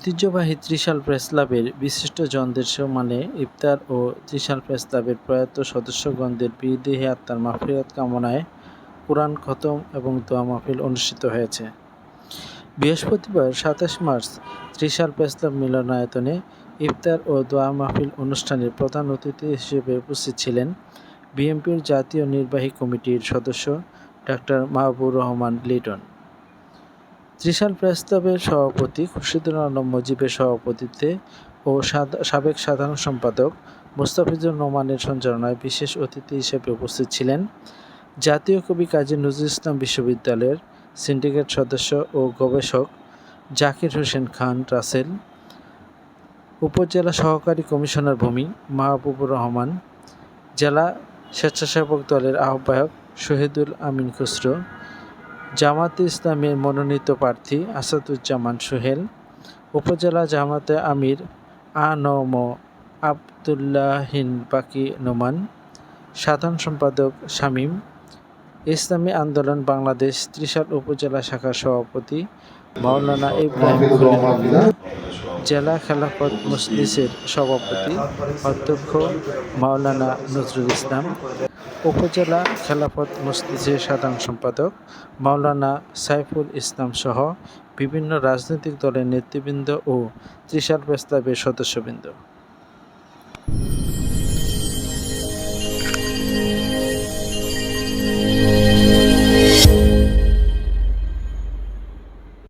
ঐতিহ্যবাহী ত্রিশাল প্রেস ক্লাবের বিশিষ্টজনদের সম্মানে ইফতার ও ত্রিশাল প্রেস ক্লাবের প্রয়াত সদস্যগণদের বিদেহী আত্মার মাগফিরাত কামনায় কোরআন খতম এবং দোয়া মাহফিল অনুষ্ঠিত হয়েছে। বৃহস্পতিবার সাতাশ মার্চ ত্রিশাল প্রেস ক্লাব মিলনায়তনে ইফতার ও দোয়া মাহফিল অনুষ্ঠানের প্রধান অতিথি হিসেবে উপস্থিত ছিলেন বিএনপির জাতীয় নির্বাহী কমিটির সদস্য ডাক্তার মাহবুর রহমান লিটন। ত্রিশাল প্রেস ক্লাবের সভাপতি খুরশিদুল আলম মজিবের সভাপতিত্বে ও সাবেক সাধারণ সম্পাদক মোস্তাফিজুর রহমানের সঞ্চালনায় বিশেষ অতিথি হিসেবে উপস্থিত ছিলেন জাতীয় কবি কাজী নজরুল ইসলাম বিশ্ববিদ্যালয়ের সিন্ডিকেট সদস্য ও গবেষক জাকির হোসেন খান রাসেল, উপজেলা সহকারী কমিশনার ভূমি মাহবুবুর রহমান, জেলা স্বেচ্ছাসেবক দলের আহ্বায়ক শহীদুল আমিন খুসরো জামাতে ইসলামের মনোনীত প্রার্থী আসাদুজ্জামান সোহেল উপজেলা জামাতে আমির আ ন ম আবদুল্লাহিন বাকি নোমান সাধারণ সম্পাদক শামীম ইসলামী আন্দোলন বাংলাদেশ ত্রিশাল উপজেলা শাখার সভাপতি মাওলানা ইব্রাহিম জেলা খেলাফত মজলিসের সভাপতি অধ্যক্ষ মাওলানা নজরুল ইসলাম। উপজেলা খেলাফত মজলিসের সাধারণ সম্পাদক মাওলানা সাইফুল ইসলাম সহ বিভিন্ন রাজনৈতিক দলের নেতৃবৃন্দ ও ত্রিশাল প্রস্তাবের সদস্যবৃন্দ।